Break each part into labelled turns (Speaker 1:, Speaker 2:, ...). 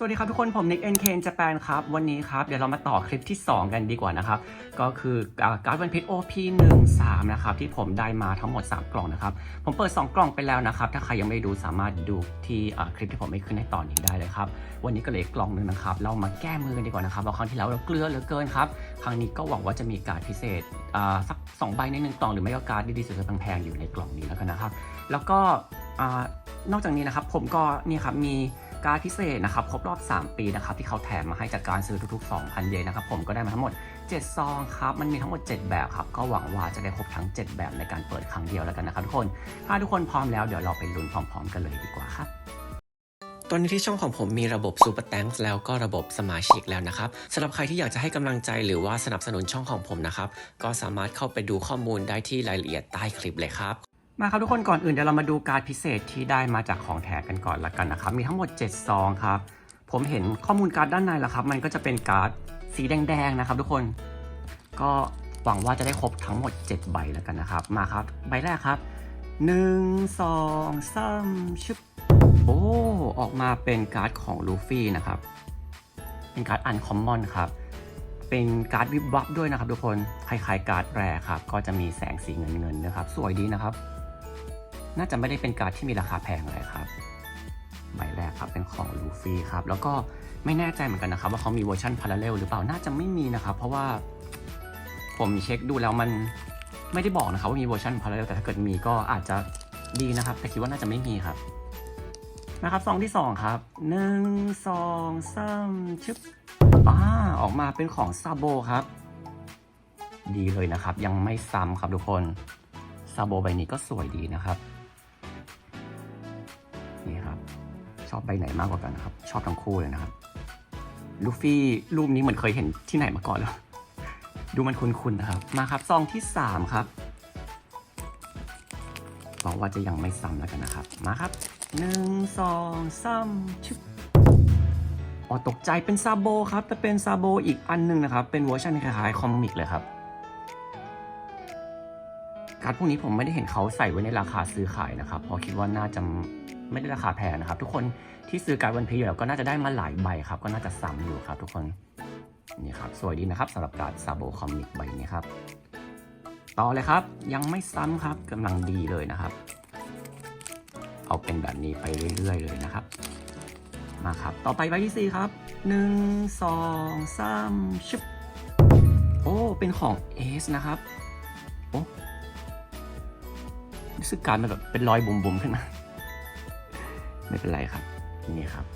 Speaker 1: สวัสดีครับทุกคนผมนิกเอ็นเคนจแปนครับ วันนี้ครับ เดี๋ยวเรามาต่อคลิปที่ 2 กันดีกว่านะครับ ก็คือการ์ดวันพิษ OP 1 3นะครับ ที่ผมได้มาทั้งหมด 3 กล่องนะครับ ผมเปิด 2 กล่องไปแล้วนะครับ ถ้าใครยังไม่ดูสามารถดูที่คลิปที่ผมไม่ขึ้นในตอนนี้ได้เลยครับ วันนี้ก็เลยกล่องหนึ่งนะครับ เรามาแก้มือกันดีกว่านะครับเพราครั้งที่แล้วเราเกลือเหลือเกินครับ ครั้งนี้ก็หวังว่าจะมีการ์ดพิเศษสักสองใบในหนึ่งกล่องหรือไม่ก็การ์ดดีๆสวยๆแพงๆอยู่ในกล่องนี้แล้วกันนะครับ แล้วก็นอกจากนี้นะครับผมก็นี่ครับมี การดพิเศษนะครับครบรอบ 3 ปีนะครับที่เขาแถมมาให้จากการซื้อทุก ๆ 2,000 เยนนะครับผมก็ได้มาทั้งหมด 7 ซองครับ มันมีทั้งหมด 7 แบบครับ ก็หวังว่าจะได้ครบทั้ง 7 แบบในการเปิดครั้งเดียวแล้วกันนะครับทุกคน ถ้าทุกคนพร้อมแล้วเดี๋ยวเราไปลุ้นพร้อม ๆ กันเลยดีกว่าครับตอนนี้ที่ช่องของผมมีระบบ Super Thanks แล้วก็ระบบสมาชิกแล้วนะครับสำหรับใครที่อยากจะให้กำลังใจหรือว่าสนับสนุนช่องของผมนะครับ ก็สามารถเข้าไปดูข้อมูลได้ที่รายละเอียดใต้คลิปเลยครับ มาครับทุกคนก่อนอื่นเดี๋ยวเรามาดูการพิเศษที่ได้มาจากของแถมกันก่อนละกันนะครับ มีทั้งหมด7ซองครับ ผมเห็นข้อมูลการ์ดด้านในแล้วครับ มันก็จะเป็นการ์ดสีแดงๆนะครับ ทุกคนก็หวังว่าจะได้ครบทั้งหมด 7 ใบแล้วกันนะครับ มาครับ ใบแรกครับ1 2 3ชึบโอ้ออกมาเป็นการ์ดของลูฟี่นะครับ เป็นการ์ดอันคอมมอนครับเป็นการ์ดวิบวับด้วยนะครับทุกคนคล้ายๆการ์ดแรร์ครับ ก็จะมีแสงสีเงินเงินๆนะครับ สวยดีนะครับ น่าจะไม่ได้เป็นการ์ดที่มีราคาแพงอะไรครับใบแรกครับเป็นของลูฟี่ครับ แล้วก็ไม่แน่ใจเหมือนกันนะครับ ว่าเขามีเวอร์ชันพาราเรลหรือเปล่าน่าจะไม่มีนะครับ เพราะว่าผมเช็คดูแล้วมันไม่ได้บอกนะครับว่ามีเวอร์ชันพาราเรลแต่ถ้าเกิดมีก็อาจจะดีนะครับ แต่คิดว่าน่าจะไม่มีครับนะครับซองที่สองครับหนึ่งสองสามชึบอ่าออกมาเป็นของซาโบครับ ดีเลยนะครับ ยังไม่ซ้ำครับทุกคนซาโบใบนี้ก็สวยดีนะครับ ชอบใบไหนมากกว่ากันนะครับ ชอบทั้งคู่เลยนะครับ ลูฟี่รูปนี้เหมือนเคยเห็นที่ไหนมาก่อนแล้ว ดูมันคุ้นๆนะครับ มาครับซองที่สามครับหวังว่าจะยังไม่ซ้ำแล้วกันนะครับ มาครับหนึ่งสองสามชึบอ๋อตกใจเป็นซาโบครับ แต่เป็นซาโบอีกอันหนึงนะครับ เป็นเวอร์ชันคล้ายๆคอมิกเลยครับการพวกนี้ผมไม่ได้เห็นเขาใส่ไว้ในราคาซื้อขายนะครับเพราะคิดว่าน่าจะ ไม่ได้ราคาแพงนะครับ ทุกคนที่ซื้อการ์ดวันพีอยู่แล้วก็น่าจะได้มาหลายใบครับ ก็น่าจะซ้ำอยู่ครับ ทุกคนนี่ครับสวยดีนะครับสำหรับการ์ดซาโบคอมิกใบนี้ครับ ต่อเลยครับยังไม่ซ้ำครับกำลังดีเลยนะครับ เอาเป็นแบบนี้ไปเรื่อย ๆ เลยนะครับ มาครับ ต่อไปใบที่ 4 ครับ 1 2 3ชึบโอ้ เป็นของเอสนะครับ โอ้รู้สึกการมันแบบเป็นรอยบุ๋มๆขึ้นมา ไม่เป็นไรครับ นี่ครับ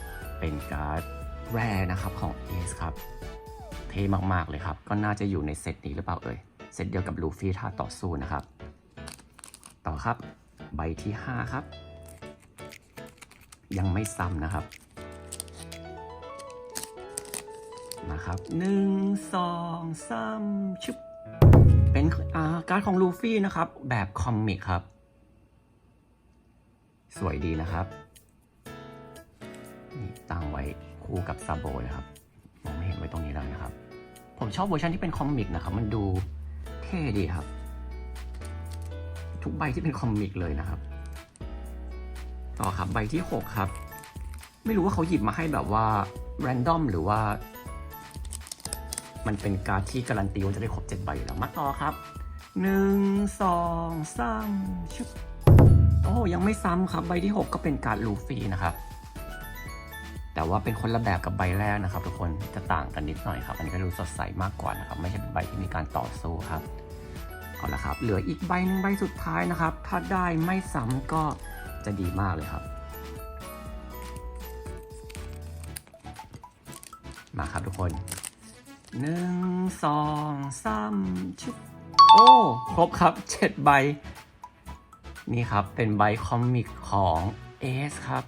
Speaker 1: เป็นการ์ดแร่นะครับของเอสครับ เท่มากๆเลยครับ ก็น่าจะอยู่ในเซตนี้หรือเปล่าเอ่ย เซตเดียวกับลูฟี่ท่าต่อสู้นะครับ ต่อครับ ใบที่ 5 ครับ ยังไม่ซ้ำนะครับมาครับหนึ่งสองสามชึบเป็นอาการ์ดของลูฟี่นะครับ แบบคอมมิกครับ สวยดีนะครับ ตั้งไว้คู่กับซาโบนะครับมองไม่เห็นไว้ตรงนี้แล้วนะครับ ผมชอบเวอร์ชันที่เป็นคอมิกนะครับมันดูเท่ดีครับ ทุกใบที่เป็นคอมิกเลยนะครับ ต่อครับใบที่ 6 ครับ ไม่รู้ว่าเขาหยิบมาให้แบบว่าแรนดอมหรือว่า มันเป็นการที่การันตีว่าจะได้ครบ7ใบอยู่แล้วมาต่อครับ1 2 3ชึบโอ้ยังไม่ซ้ำครับ ใบที่ 6 ก็เป็นการดลูฟี่นะครับ แต่ว่าเป็นคนละแบบกับใบแรกนะครับ ทุกคนจะต่างกันนิดหน่อยครับ อันนี้ก็ดูสดใสมากกว่านะครับ ไม่ใช่เป็นใบที่มีการต่อสู้ครับเอาละครับ เหลืออีกใบหนึ่งใบสุดท้ายนะครับ ถ้าได้ไม่ซ้ำก็จะดีมากเลยครับ มาครับทุกคนหนึ่งสองสามชุบโอ้ครบครับเจ็ดใบ นี่ครับเป็นใบคอมิกของเอสครับ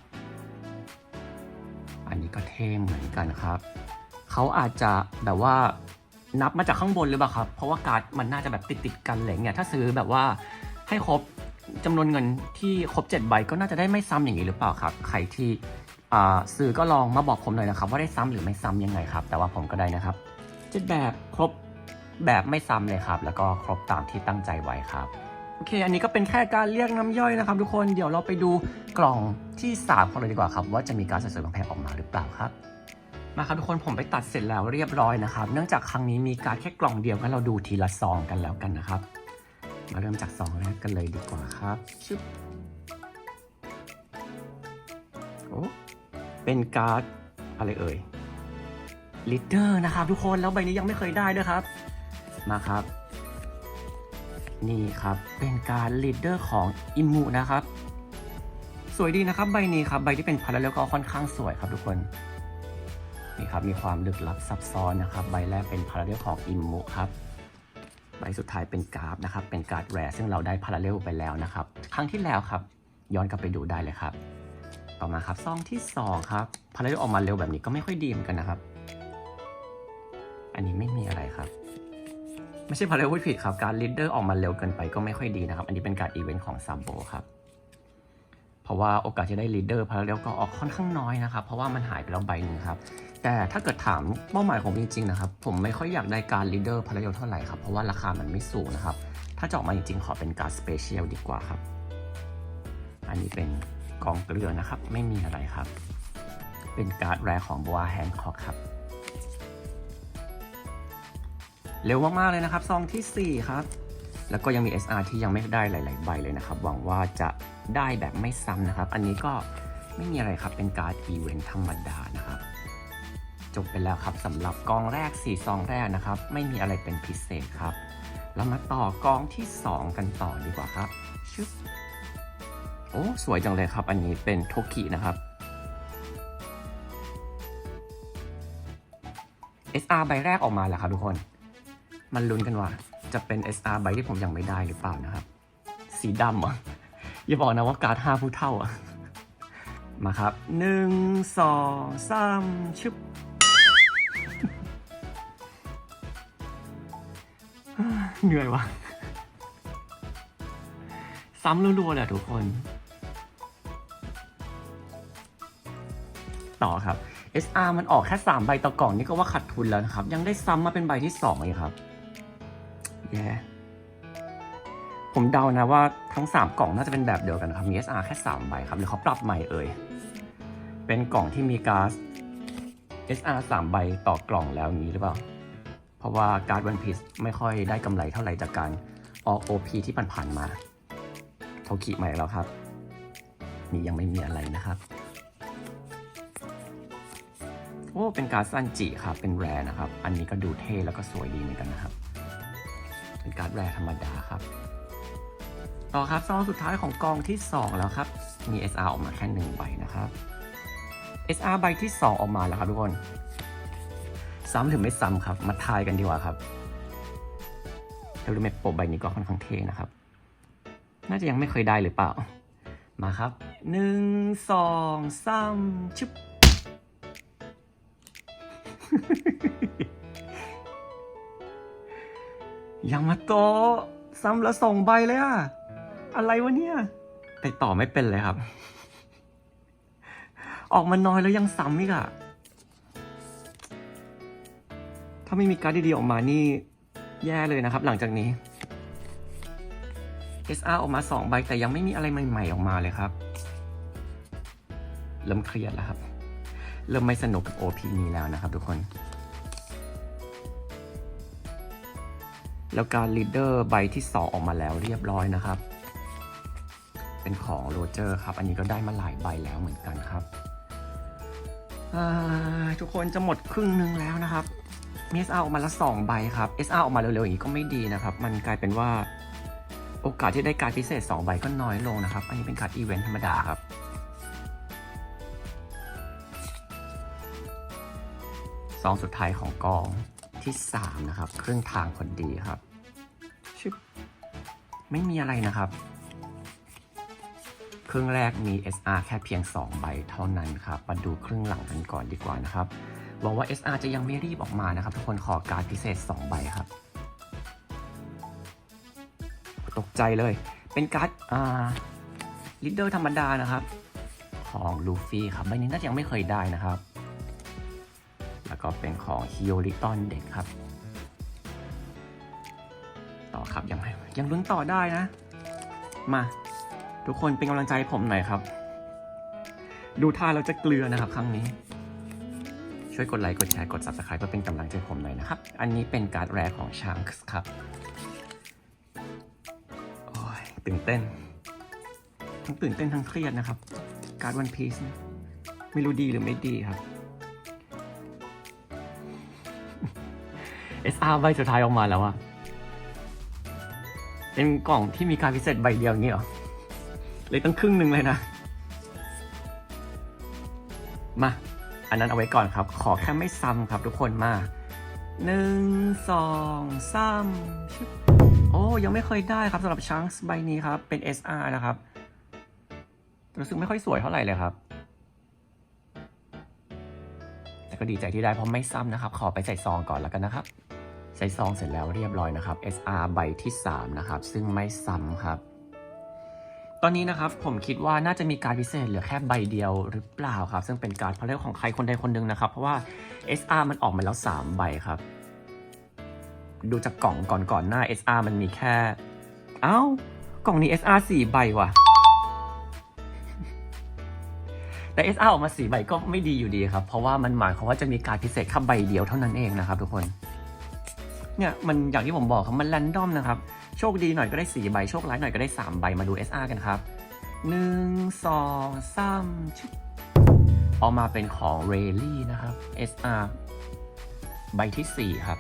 Speaker 1: เท่เหมือนกันครับ เขาอาจจะแบบว่านับมาจากข้างบนหรือเปล่าครับ เพราะว่าการ์ดมันน่าจะแบบติดติดกันอะไรเงี้ยถ้าซื้อแบบว่าให้ครบจำนวนเงินที่ครบ 7 ใบก็น่าจะได้ไม่ซ้ำอย่างนี้หรือเปล่าครับ ใครที่ซื้อก็ลองมาบอกผมหน่อยนะครับ ว่าได้ซ้ำหรือไม่ซ้ำยังไงครับ แต่ว่าผมก็ได้นะครับจ็ดแบบครบแบบไม่ซ้ำเลยครับ แล้วก็ครบตามที่ตั้งใจไว้ครับ อเค อันนี้ก็เป็นแค่การเรียกน้ำย่อยนะครับ ทุกคน เดี๋ยวเราไปดูกล่องที่ 3 ของเราดีกว่าครับ ว่าจะมีการดสวยๆแพงออกมาหรือเปล่าครับ มาครับทุกคนผมไปตัดเสร็จแล้วเรียบร้อยนะครับ เนื่องจากครั้งนี้มีการแค่กล่องเดียวกันเราดูทีละซองกันแล้วกันนะครับ มาเริ่มจากซองแรกกันเลยดีกว่าครับชึบโอ้เป็นการ์ดอะไรเอ่ยลีดเดอร์นะครับทุกคนแล้วใบนี้ยังไม่เคยได้ด้วยครับ มาครับ นี่ครับ เป็นการลีดเดอร์ของอิมูนะครับ สวยดีนะครับใบนี้ครับ ใบที่เป็นพาราแล้วก็ค่อนข้างสวยครับทุกคนนี่ครับมีความลึกลับซับซ้อนนะครับ ใบแรกเป็นพาราเรลของอิมมุครับ ใบสุดท้ายเป็นกราฟนะครับ เป็นการ์ดแร์ซึ่งเราได้พาราเรลไปแล้วนะครับ ครั้งที่แล้วครับ ย้อนกลับไปดูได้เลยครับ ต่อมาครับซองที่สองครับพาราเรลออกมาเร็วแบบนี้ก็ไม่ค่อยดีเหมือนกันนะครับ อันนี้ไม่มีอะไรครับ ไม่ใช่พาราเรลพูดผิดครับ การลีดเดอร์ออกมาเร็วเกินไปก็ไม่ค่อยดีนะครับ อันนี้เป็นการอีเวนต์ของซัมโบครับ เพราะว่าโอกาสที่ได้ลีดเดอร์พาราเรลก็ออกค่อนข้างน้อยนะครับ เพราะว่ามันหายไปแล้วใบหนึ่งครับ แต่ถ้าเกิดถามเป้าหมายของผมจริงๆนะครับ ผมไม่ค่อยอยากได้การลีดเดอร์พาราเรลเท่าไหร่ครับ เพราะว่าราคามันไม่สูงนะครับ ถ้าจะออกมาจริงๆ ขอเป็นการสเปเชียลดีกว่าครับ อันนี้เป็นกองเกลือนะครับ ไม่มีอะไรครับ เป็นการ์ดแรของบัวแฮนคอกครับ เร็วมากๆเลยนะครับซองทีสี่ 4 ครับ แล้วก็ยังมี SR ที่ยังไม่ได้หลาย ๆ ใบเลยนะครับ หวังว่าจะได้แบบไม่ซ้ำนะครับ อันนี้ก็ไม่มีอะไรครับ เป็นการ์ดอีเวนต์ธรรมดานะครับ จบไปแล้วครับสำหรับกองแรก 4 ซองแรกนะครับ ไม่มีอะไรเป็นพิเศษครับ เรามาต่อกองที่ 2 กันต่อดีกว่าครับชึบโอ้ สวยจังเลยครับ อันนี้เป็นโทกินะครับ SR ใบแรกออกมาแล้วครับทุกคน มันลุ้นกันว่า จะเป็น SR ใบที่ผมยังไม่ได้หรือเปล่านะครับ สีดำอะ อย่าบอกนะว่าการ์ดห้าผู้เท่าอะ มาครับหนึ่งสองสามชึบเหนื่อยว่ะซ้ำรัวๆเลยอะทุกคน ต่อครับ SR มันออกแค่ 3 ใบต่อกล่องนี่ก็ว่าขาดทุนแล้วนะครับ ยังได้ซ้ำมาเป็นใบที่2เลยครับ แย่ผมเดานะว่าทั้ง 3 กล่องน่าจะเป็นแบบเดียวกันครับมี SR แค่ 3 ใบครับ หรือเขาปรับใหม่เอ่ย เป็นกล่องที่มีการ์ด SR 3 ใบต่อกล่องแล้วนี้หรือเปล่า เพราะว่าการ์ดวันพีซไม่ค่อยได้กำไรเท่าไหร่จากการออก OP ที่ผ่านๆมาโทคิใหม่แล้วครับ นี่ยังไม่มีอะไรนะครับ โอ้ เป็นการดซันจิครับ เป็นแรนะครับ อันนี้ก็ดูเท่แล้วก็สวยดีเหมือนกันนะครับ เป็นการ์ดแรธรรมดาครับ ต่อครับซองสุดท้ายของกองที่ 2 แล้วครับ มี SR ออกมาแค่หนึ่งใบนะครับ SR ใบที่ 2 ออกมาแล้วครับทุกคน ซ้ำหรือไม่ซ้ำครับ มาทายกันดีกว่าครับเฮลเมตโปใบนี้ก็ค่อนข้างเท่นะครับ น่าจะยังไม่เคยได้หรือเปล่า มาครับหนึ่งสองสามชึบ ยังมาโตะซ้ำแล้วส่งใบเลยอะอะไรวะเนี่ย ไปต่อไม่เป็นเลยครับ ออกมาน้อยแล้วยังซ้ำอีกอะถ้าไม่มีการ์ดดีๆออกมานี่ แย่เลยนะครับ หลังจากนี้ SR ออกมา2ใบแต่ยังไม่มีอะไรใหม่ๆออกมาเลยครับ เริ่มเครียดแล้วครับ เริ่มไม่สนุกกับ OP นี้แล้วนะครับทุกคน แล้วการลีดเดอร์ใบที่ 2 ออกมาแล้วเรียบร้อยนะครับ เป็นของโรเจอร์ครับ อันนี้ก็ได้มาหลายใบแล้วเหมือนกันครับ ทุกคนจะหมดครึ่งหนึงแล้วนะครับ มี SR ออกมาละ2ใบครับ SR ออกมาเร็วๆอย่างนี้ก็ไม่ดีนะครับ มันกลายเป็นว่าโอกาสที่ได้การพิเศษ 2 ใบก็น้อยลงนะครับ อันนี้เป็นการ์ดอีเวนต์ธรรมดาครับซองสุดท้ายของกอง ที่3นะครับครึ่งทางพอดีครับชึบไม่มีอะไรนะครับ ครึ่งแรกมี SR แค่เพียง 2 ใบเท่านั้นครับมาดูครึ่งหลังกันก่อนดีกว่านะครับหวังว่า SR จะยังไม่รีบออกมานะครับ ทุกคนขอการดพิเศษ 2 ใบครับ ตกใจเลย เป็นการ์ดอ่าลิดเดอร์ธรรมดานะครับ ของลูฟี่ครับใบนี้น่าจะยังไม่เคยได้นะครับแล้ว ก็เป็นของฮิโอริตอนเด็กครับ ต่อครับยังไม่ยังลุ้นต่อได้นะ มา ทุกคนเป็นกำลังใจผมหน่อยครับ ดูท่าเราจะเกลือนะครับครั้งนี้ ช่วยกดไลค์กดแชร์กด subscribe เพื่อเป็นกำลังใจผมหน่อยนะครับ อันนี้เป็นการ์ดแรกของ Shanks ครับโอ้ยตื่นเต้น ทั้งตื่นเต้นทั้งเครียดนะครับ การ์ดวันพีซไม่รู้ดีหรือไม่ดีครับ SR ใบสุดท้ายออกมาแล้วอะเป็นกล่องที่มีการพิเศษใบเดียวอย่างนี้เหรอ เลยตั้งครึ่งหนึ่งเลยนะ มา อันนั้นเอาไว้ก่อนครับ ขอแค่ไม่ซ้ำครับทุกคนมาหนึ่งสองสามโอ้ยังไม่เคยได้ครับสำหรับชังส์ใบนี้ครับ เป็น SR นะครับ รู้สึกไม่ค่อยสวยเท่าไหร่เลยครับ แต่ก็ดีใจที่ได้เพราะไม่ซ้ำนะครับ ขอไปใส่ซองก่อนแล้วกันนะครับ ใส่ซองเสร็จแล้วเรียบร้อยนะครับ SR ใบที่ 3 นะครับ ซึ่งไม่ซ้ำครับ ตอนนี้นะครับผมคิดว่าน่าจะมีการพิเศษเหลือแค่ใบเดียวหรือเปล่าครับ ซึ่งเป็นการพาเลทของใครคนใดคนหนึ่งนะครับ เพราะว่า SR มันออกมาแล้ว 3 ใบครับ ดูจากกล่องก่อนก่อนหน้า SR มันมีแค่ เอ้ากล่องนี้ SR 4 ใบว่ะ แต่ SR ออกมา4ใบก็ไม่ดีอยู่ดีครับ เพราะว่ามันหมายความว่าจะมีการพิเศษแค่ใบเดียวเท่านั้นเองนะครับทุกคน เนี่ยมันอย่างที่ผมบอกครับมันแรนดอมนะครับ โชคดีหน่อยก็ได้ 4 ใบ โชคร้ายหน่อยก็ได้ 3 ใบมาดู SR กันครับ 1 2 3ชุบออกมาเป็นของเรลลี่นะครับ SR ใบทีสี่ 4 ครับ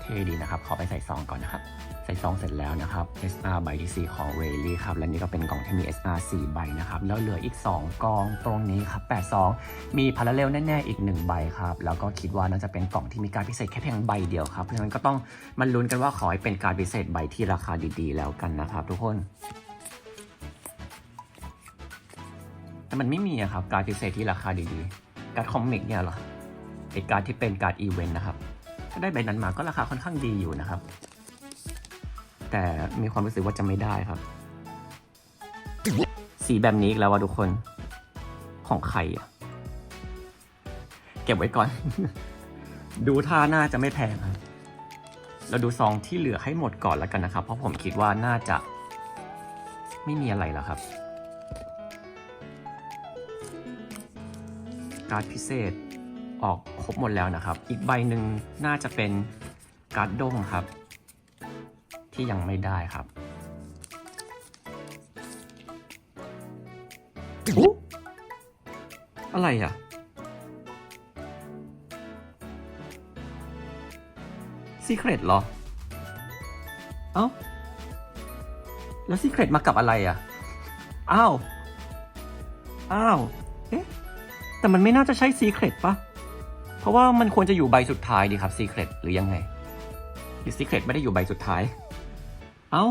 Speaker 1: เท่ดีนะครับ ขอไปใส่ซองก่อนนะครับ ใส่ซองเสร็จแล้วนะครับ SR ใบที่ 4 ของ r a y l y ครับ และนี่ก็เป็นกล่องที่มี SR 4 ใบนะครับ แล้วเหลืออีก 2กองตรงนี้ครับ82มีพาราเรลแน่ ๆ อีก 1 ใบครับ แล้วก็คิดว่าน่าจะเป็นกล่องที่มีการพิเศษแค่เพียงใบเดียวครับ เพราะฉะนั้นก็ต้องมาลุ้นกันว่าขอให้เป็นการพิเศษใบที่ราคาดีๆ แล้วกันนะครับทุกคนแต่มันไม่มีอะครับการพิเศษที่ราคาดีๆ การคอมิกเนี่ยเหรอไอการที่เป็นการอีเวนต์นะครับ ถ้าได้ใบนั้นมาก็ราคาค่อนข้างดีอยู่นะครับ แต่มีความรู้สึกว่าจะไม่ได้ครับ สีแบบนี้อีกแล้วว่ะทุกคน ของใครอะเก็บไว้ก่อน ดูท่าน่าจะไม่แพงครับเราดูซองที่เหลือให้หมดก่อนแล้วกันนะครับ เพราะผมคิดว่าน่าจะ ไม่มีอะไรแล้วครับ การ์ดพิเศษออกครบหมดแล้วนะครับ อีกใบหนึ่งน่าจะเป็นการ์ดด้งครับ ที่ยังไม่ได้ครับอุ๊อะไรอะ ซีเครตเหรอ เอ้า แล้วซีเครตมากับอะไรอะ อ้าว อ้าว เอ๊ะ แต่มันไม่น่าจะใช่ซีเครตปะเพราะว่ามันควรจะอยู่ใบสุดท้ายดีครับซีเครตหรือยังไงหรือซีเครตไม่ได้อยู่ใบสุดท้าย เอ้า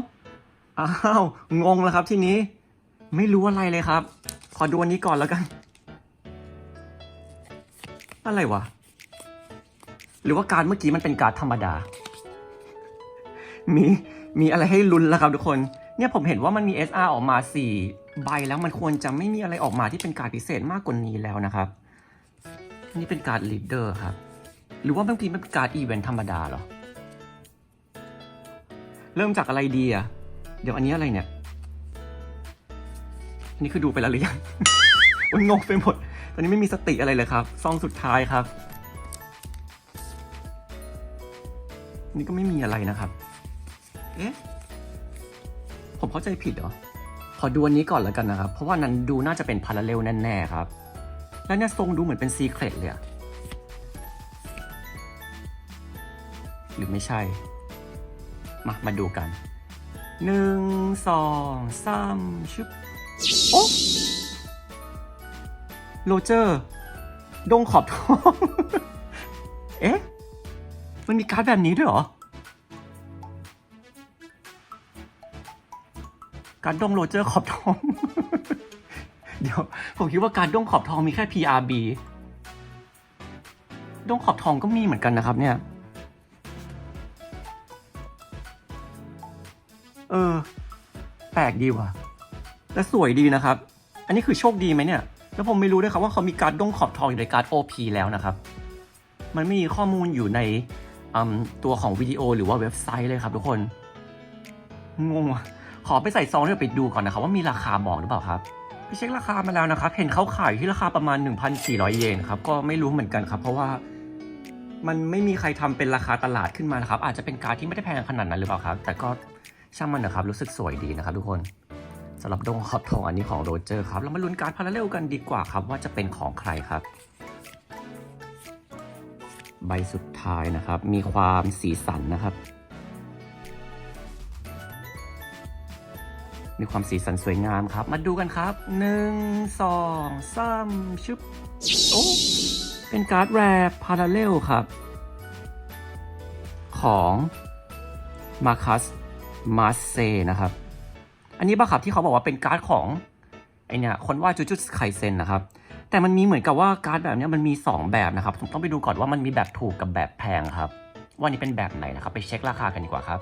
Speaker 1: อ้าว งงแล้วครับทีนี้ ไม่รู้อะไรเลยครับ ขอดูอันนี้ก่อนแล้วกัน อะไรวะ หรือว่าการเมื่อกี้มันเป็นการธรรมดา มี มีอะไรให้ลุ้นแล้วครับทุกคน เนี่ยผมเห็นว่ามันมี SR ออกมา 4 ใบแล้วมันควรจะไม่มีอะไรออกมาที่เป็นการพิเศษมากกว่านี้แล้วนะครับ อันนี้เป็นการลีดเดอร์ครับ หรือว่าบางทีมันเป็นการอีเวนต์ธรรมดาเหรอ เริ่มจากอะไรดีอะ เดี๋ยวอันนี้อะไรเนี่ย อันนี้คือดูไปแล้วหรือยังโอ้ยงงไปหมด ตอนนี้ไม่มีสติอะไรเลยครับ ซองสุดท้ายครับ นี่ก็ไม่มีอะไรนะครับ เอ๊ะ ผมเข้าใจผิดเหรอ ขอดูอันนี้ก่อนแล้วกันนะครับ เพราะว่านั้นดูน่าจะเป็นพาราเรลแน่ๆครับ แล้วเนี่ยทรงดูเหมือนเป็นซีเครตเลยอะหรือไม่ใช่ มา มาดูกันหนึ่งสองสามชึบโอ้โรเจอร์ ดงขอบทอง เอ๊ะ มันมีการ์ดแบบนี้ด้วยเหรอ การดงโรเจอร์ขอบทอง เดี๋ยว ผมคิดว่าการดงขอบทองมีแค่ PRB ดงขอบทองก็มีเหมือนกันนะครับเนี่ย เออ แปลกดีว่ะ และสวยดีนะครับ อันนี้คือโชคดีไหมเนี่ย แล้วผมไม่รู้ด้วยครับว่าเขามีการดงขอบทองอยู่ในการ OP แล้วนะครับ มันไม่มีข้อมูลอยู่ในตัวของวิดีโอหรือว่าเว็บไซต์เลยครับ ทุกคน งงว่ะ ขอไปใส่ซองแล้วไปดูก่อนนะครับ ว่ามีราคาบอกหรือเปล่าครับไปเช็คราคามาแล้วนะครับ เห็นเขาขายอยู่ที่ราคาประมาณ 1,400 เยนครับ ก็ไม่รู้เหมือนกันครับ เพราะว่ามันไม่มีใครทำเป็นราคาตลาดขึ้นมานะครับ อาจจะเป็นการที่ไม่ได้แพงขนาดนั้นหรือเปล่าครับ แต่ก็ ช่างมันนะครับ รู้สึกสวยดีนะครับทุกคนสำหรับดงขอบทองอันนี้ของโรเจอร์ครับ เรามาลุ้นการพาราเรลกันดีกว่าครับ ว่าจะเป็นของใครครับ ใบสุดท้ายนะครับ มีความสีสันนะครับ มีความสีสันสวยงามครับ มาดูกันครับหนึ่งสองสามชึบโอ้เป็นการ์ดแรร์พาราเรลครับ ของมาคัส มาเซนะครับ อันนี้ป่ะครับที่เขาบอกว่าเป็นการ์ดของไอเนี่ยคนว่าจูจูไคเซนนะครับ แต่มันมีเหมือนกับว่าการ์ดแบบนี้มันมี 2 แบบนะครับผมต้องไปดูก่อนว่ามันมีแบบถูกกับแบบแพงครับ ว่านี่เป็นแบบไหนนะครับไปเช็คราคากันดีกว่าครับ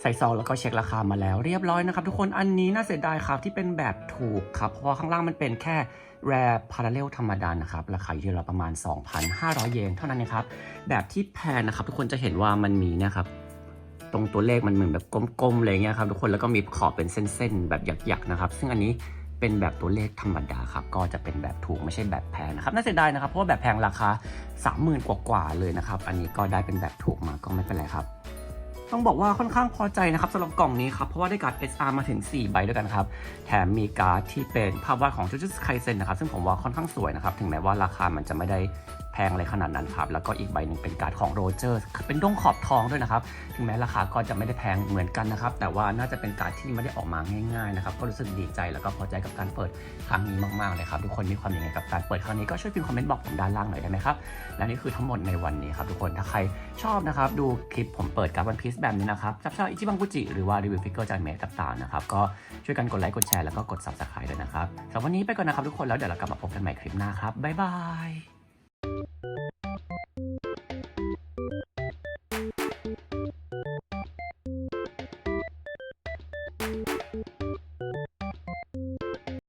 Speaker 1: ใส่ซองแล้วก็เช็คราคามาแล้วเรียบร้อยนะครับ ทุกคนอันนี้น่าเสียดายครับที่เป็นแบบถูกครับ เพราะว่าข้างล่างมันเป็นแค่ rare parallel ธรรมดานะครับ ราคาอยู่ที่เราประมาณ 2,500 เยนเท่านั้นนะครับ แบบที่แพงนะครับ ทุกคนจะเห็นว่ามันมีนะครับ ตรงตัวเลขมันเหมือนแบบกลมๆเลยเงี้ยครับทุกคนแล้วก็มีขอบเป็นเส้นๆแบบหยักๆนะครับ ซึ่งอันนี้เป็นแบบตัวเลขธรรมดาครับ ก็จะเป็นแบบถูกไม่ใช่แบบแพงนะครับ น่าเสียดายนะครับ เพราะว่าแบบแพงราคา 30,000 กว่าๆเลยนะครับ อันนี้ก็ได้เป็นแบบถูกมาก็ไม่เป็นไรครับ ต้องบอกว่าค่อนข้างพอใจนะครับสำหรับกล่องนี้ครับ เพราะว่าได้การ์ด SR มาถึง 4 ใบด้วยกันครับ แถมมีการ์ดที่เป็นภาพวาดของจูจูไคเซนนะครับ ซึ่งผมว่าค่อนข้างสวยนะครับ ถึงแม้ว่าราคามันจะไม่ได้ พงอะไรขนาดนั้นครับ แล้วก็อีกใบหนึ่งเป็นการ์ดของโรเจอร์เป็นด้งขอบทองด้วยนะครับ ถึงแม้ราคาก็จะไม่ได้แพงเหมือนกันนะครับ แต่ว่าน่าจะเป็นการ์ดที่ไม่ได้ออกมาง่ายๆนะครับ ก็รู้สึกดีใจแล้วก็พอใจกับการเปิดครั้งนี้มากๆเลยครับ ทุกคนมีความยังไงกับการเปิดครั้งนี้ก็ช่วยพิมพ์คอมเมนต์บอกผมด้านล่างหน่อยได้ไหมครับ และนี่คือทั้งหมดในวันนี้ครับทุกคน ถ้าใครชอบนะครับดูคลิปผมเปิดการ์ดวันพีซแบบนี้นะครับจับชอบอิจิบังกุจิหรือว่ารีวิวฟิกเกอร์จานเมทต่างๆนะครับก็ช่วยกันกดไลค์กดแชร์แล้วก็กด subscribe ด้วยนะครับสำหรับวันนี้ไปก่อนนะครับทุกคนแล้วเดี๋ยวเรากลับมาพบกันใหม่คลิปหน้าครับบ๊ายบาย あっ。